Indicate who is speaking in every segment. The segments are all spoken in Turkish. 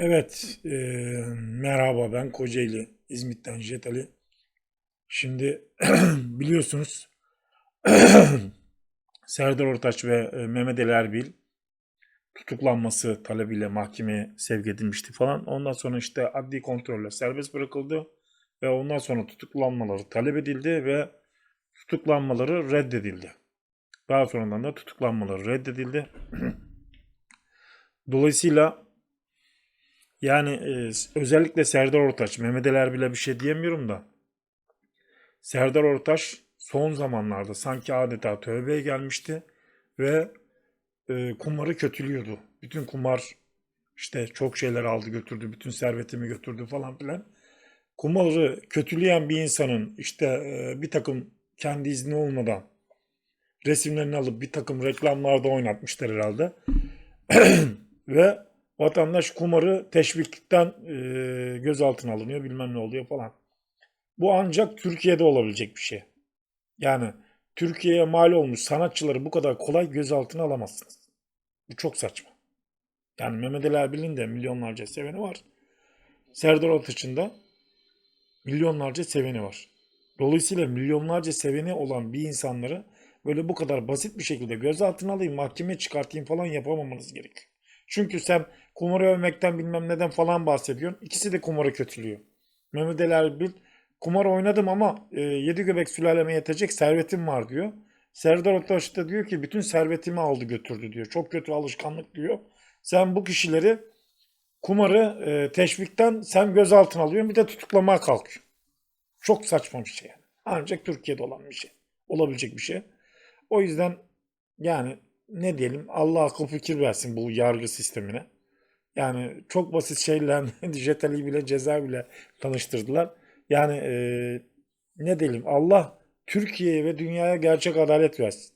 Speaker 1: Evet, e, merhaba ben Kocaeli, İzmit'ten Jet Ali. Şimdi biliyorsunuz Serdar Ortaç ve e, Mehmet Ali Erbil tutuklanması talebiyle mahkemeye sevk edilmişti falan. Ondan sonra işte adli kontrolle serbest bırakıldı ve ondan sonra tutuklanmaları talep edildi ve tutuklanmaları reddedildi. Daha sonradan da tutuklanmaları reddedildi. Dolayısıyla yani e, özellikle Serdar Ortaç, Mehmet Ali Erbil'e bir şey diyemiyorum da Serdar Ortaç son zamanlarda sanki adeta tövbeye gelmişti ve e, kumarı kötülüyordu. Bütün kumar işte çok şeyler aldı götürdü, bütün servetimi götürdü falan filan. Kumarı kötüleyen bir insanın işte e, bir takım kendi izni olmadan resimlerini alıp bir takım reklamlarda oynatmışlar herhalde. ve vatandaş kumarı teşvikten e, gözaltına alınıyor bilmem ne oluyor falan. Bu ancak Türkiye'de olabilecek bir şey. Yani Türkiye'ye mal olmuş sanatçıları bu kadar kolay gözaltına alamazsınız. Bu çok saçma. Yani Mehmet Ali Erbil'in de milyonlarca seveni var. Serdar Ortaç'ın da milyonlarca seveni var. Dolayısıyla milyonlarca seveni olan bir insanları böyle bu kadar basit bir şekilde gözaltına alayım, mahkemeye çıkartayım falan yapamamanız gerekiyor. Çünkü sen kumarı övmekten bilmem neden falan bahsediyorsun. İkisi de kumarı kötülüyor. Mehmet Ali Erbil kumar oynadım ama e, yedi göbek sülaleme yetecek servetim var diyor. Serdar Ortaç da diyor ki bütün servetimi aldı götürdü diyor. Çok kötü alışkanlık diyor. Sen bu kişileri kumarı e, teşvikten sen gözaltına alıyorsun bir de tutuklamaya kalkıyor. Çok saçma bir şey. Ancak Türkiye'de olan bir şey. Olabilecek bir şey. O yüzden yani ne diyelim Allah akıl fikir versin bu yargı sistemine. Yani çok basit şeylerle Jetali bile ceza bile tanıştırdılar. Yani e, ne diyelim Allah Türkiye'ye ve dünyaya gerçek adalet versin.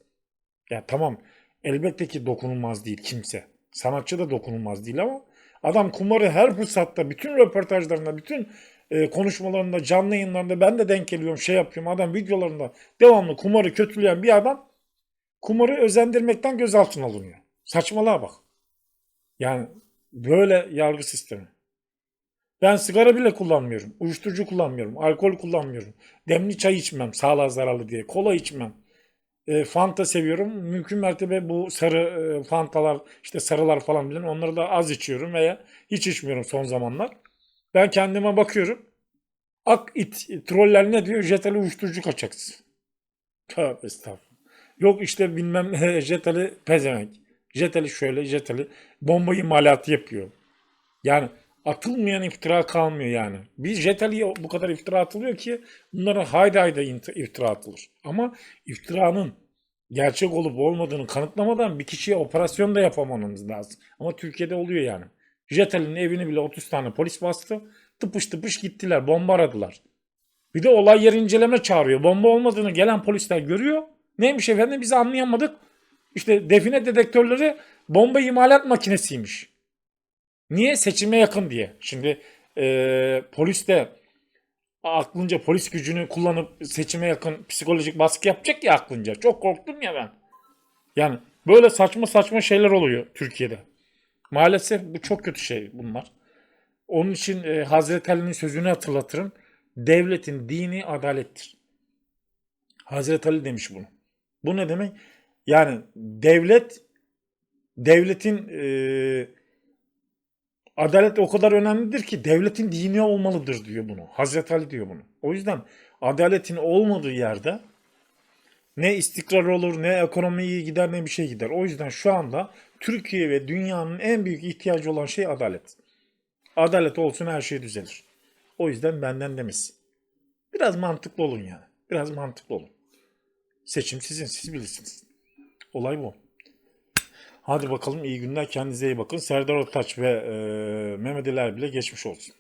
Speaker 1: Ya tamam elbette ki dokunulmaz değil kimse. Sanatçı da dokunulmaz değil ama adam kumarı her fırsatta bütün röportajlarında bütün e, konuşmalarında canlı yayınlarında ben de denk geliyorum şey yapıyorum adam videolarında devamlı kumarı kötüleyen bir adam kumarı özendirmekten gözaltına alınıyor. Saçmalığa bak. Yani böyle yargı sistemi. Ben sigara bile kullanmıyorum. Uyuşturucu kullanmıyorum. Alkol kullanmıyorum. Demli çay içmem sağlığa zararlı diye. Kola içmem. E, Fanta seviyorum. Mümkün mertebe bu sarı e, Fantalar, işte sarılar falan bilen onları da az içiyorum veya hiç içmiyorum son zamanlar. Ben kendime bakıyorum. Ak it, troller ne diyor? Jetali uyuşturucu kaçaksın. Tövbe estağfurullah. Yok işte bilmem Jetali pezevenk. Jetali şöyle, Jetali bomba imalatı yapıyor. Yani atılmayan iftira kalmıyor yani. Bir Jetali'ye bu kadar iftira atılıyor ki bunlara haydi haydi iftira atılır. Ama iftiranın gerçek olup olmadığını kanıtlamadan bir kişiye operasyon da yapamanız lazım. Ama Türkiye'de oluyor yani. Jetali'nin evini bile 30 tane polis bastı. Tıpış tıpış gittiler. Bomba aradılar. Bir de olay yeri inceleme çağırıyor. Bomba olmadığını gelen polisler görüyor. Neymiş efendim biz anlayamadık. İşte define dedektörleri bomba imalat makinesiymiş. Niye? Seçime yakın diye. Şimdi e, polis de aklınca polis gücünü kullanıp seçime yakın psikolojik baskı yapacak ya aklınca. Çok korktum ya ben. Yani böyle saçma saçma şeyler oluyor Türkiye'de. Maalesef bu çok kötü şey bunlar. Onun için e, Hazreti Ali'nin sözünü hatırlatırım. Devletin dini adalettir. Hazreti Ali demiş bunu. Bu ne demek? Yani devlet devletin e, adalet o kadar önemlidir ki devletin dini olmalıdır diyor bunu. Hazreti Ali diyor bunu. O yüzden adaletin olmadığı yerde ne istikrar olur, ne ekonomi iyi gider, ne bir şey gider. O yüzden şu anda Türkiye ve dünyanın en büyük ihtiyacı olan şey adalet. Adalet olsun her şey düzelir. O yüzden benden demesin. Biraz mantıklı olun yani. Biraz mantıklı olun. Seçim sizin, siz bilirsiniz. Olay bu. Hadi bakalım iyi günler kendinize iyi bakın. Serdar Ortaç ve e, Mehmet bile geçmiş olsun.